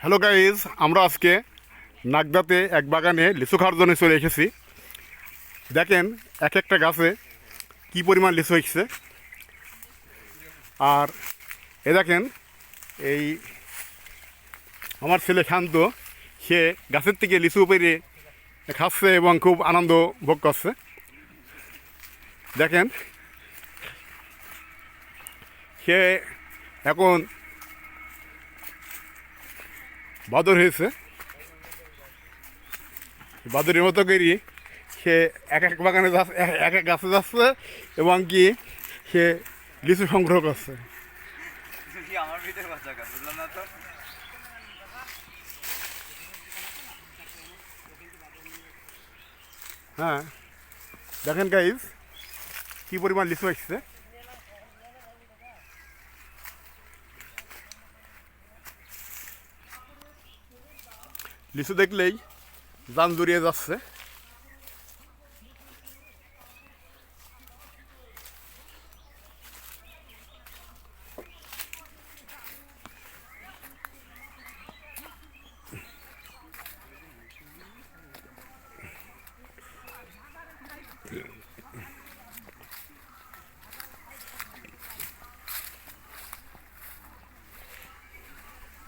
Hello guys আমরা আজকে নাগদাতে এক বাগানে লিচু খাওয়ার জন্য চলে এসেছি। দেখেন, এক একটা গাছে কি পরিমাণ লিচু হয়েছে। আর এ দেখেন, এই আমার ছেলে শান্ত, সে গাছের থেকে লিচু পেরে খাচ্ছে এবং খুব আনন্দ ভোগ করছে। দেখেন, সে এখন বাদর হয়েছে। বাদরের মতো করি সে এক এক বাগানে যাচ্ছে, এক- এক গাছে যাচ্ছে এবং কি সে লিচু সংগ্রহ করছে। হ্যাঁ। দেখেন গাইজ কি পরিমাণ লিচু আসছে। লিচু দেখলেই জান জড়িয়ে যাচ্ছে।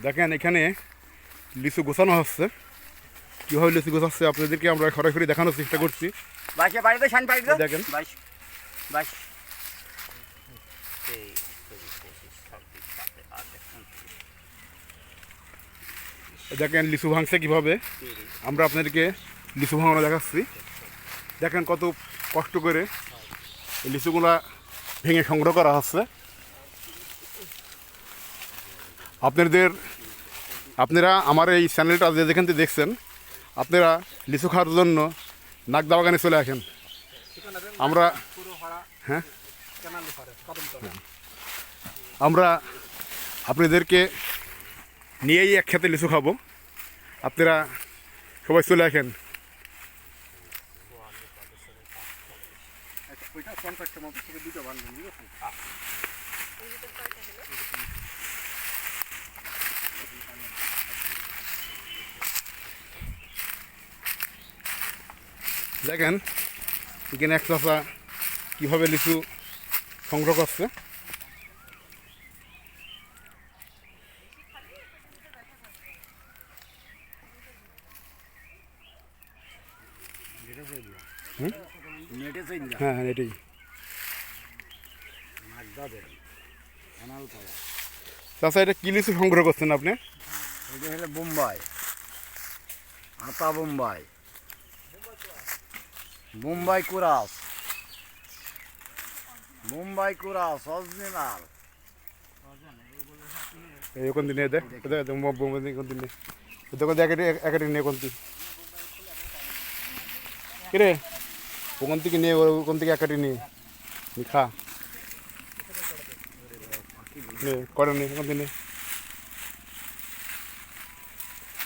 দেখেন এখানে লিচু গোছানো হচ্ছে। কীভাবে লিচু গোছাচ্ছে আপনাদেরকে আমরা সরাসরি দেখানোর চেষ্টা করছি। দেখেন। দেখেন লিচু ভাঙছে কীভাবে। আমরা আপনাদেরকে লিচু ভাঙানো দেখাচ্ছি। দেখেন কত কষ্ট করে লিচুগুলা ভেঙে সংগ্রহ করা হচ্ছে। আপনাদের আপনারা আমার এই চ্যানেলটা যে যেখান থেকে দেখছেন, আপনারা লিচু খাওয়ার জন্য নাগদা বাগানে চলে আসেন। আমরা হ্যাঁ? আমরা আপনাদেরকে নিয়েই একসাথে লিচু খাব। আপনারা সবাই চলে আসেন। দেখেন, এখানে এক চাষা কীভাবে লিচু সংগ্রহ করছে। হ্যাঁ হ্যাঁ এটাই। চাষা, এটা কি সংগ্রহ করছেন আপনি? এটা হলো বোম্বাই, আতা বোম্বাই। মুম্বাই কুরাস। মুম্বাই কুরাস অরিজিনাল এই কোন দিনে দে দে দে মো বো দিন কোন দিনে দেখো দেখ একাটি নিয়ে কোন কিরে? কোন থেকে নিয়ে, কোন থেকে একাটি নিয়ে? খা। করে নি কোন দিনে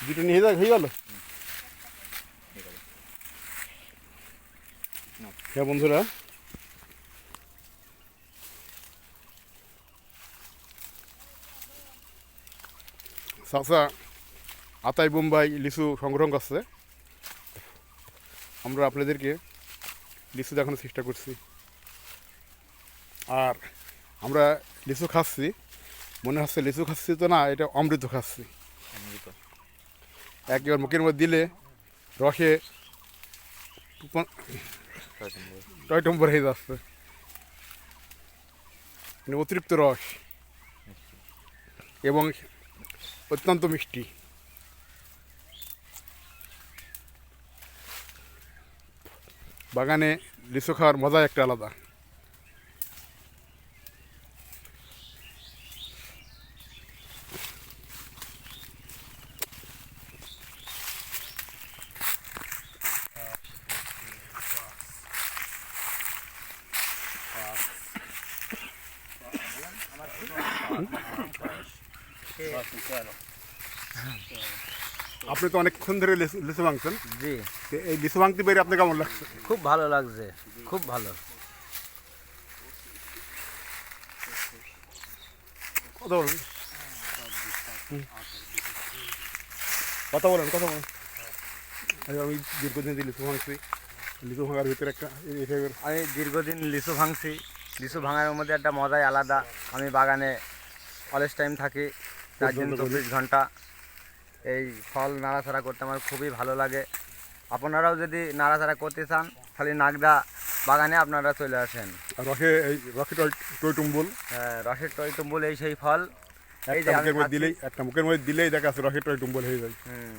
দুটো নিয়ে যাক হয়ে গেল? হ্যাঁ বন্ধুরা। চাচা আতাই বোম্বাই লিচু সংগ্রহ করছে। আমরা আপনাদেরকে লিচু দেখানোর চেষ্টা করছি। আর আমরা লিচু খাচ্ছি। মনে হচ্ছে লিচু খাচ্ছি তো না এটা অমৃত খাচ্ছি। একবার মুখের মধ্যে দিলে রসে টয়টম্বর হয়ে যাচ্ছে মানে অতিরিক্ত রস। এবং অত্যন্ত মিষ্টি। বাগানে লিচু খাওয়ার মজা একটা আলাদা। আপনি তো অনেকক্ষণ ধরে লিচু লিচু ভাঙছেন। জি। এই লিচু ভাঙতে পেরে আপনি কেমন লাগছে? খুব ভালো লাগছে খুব ভালো। কথা বলুন। কথা বলেন কথা বলেন। আমি দীর্ঘদিন লিচু ভাঙছি। লিচু ভাঙার ভিতরে একটা আমি দীর্ঘদিন লিচু ভাঙছি। লিচু ভাঙার মধ্যে একটা মজাই আলাদা। আমি বাগানে অলস টাইম থাকি ঘণ্টা করে। চব্বিশ ঘণ্টা। এই ফল নাড়াচাড়া করতে আমার খুবই ভালো লাগে। আপনারাও যদি নাড়াচাড়া করতে চান খালি নাগদা বাগানে আপনারা চলে আসেন। এই রকে টয় টয় হ্যাঁ, রসের এই সেই ফল। এই যে মুখের মধ্যে দিলেই একটা মুখের মধ্যে দিলেই দেখা আছে টয়টুম্বল হয়ে যায়। হুম।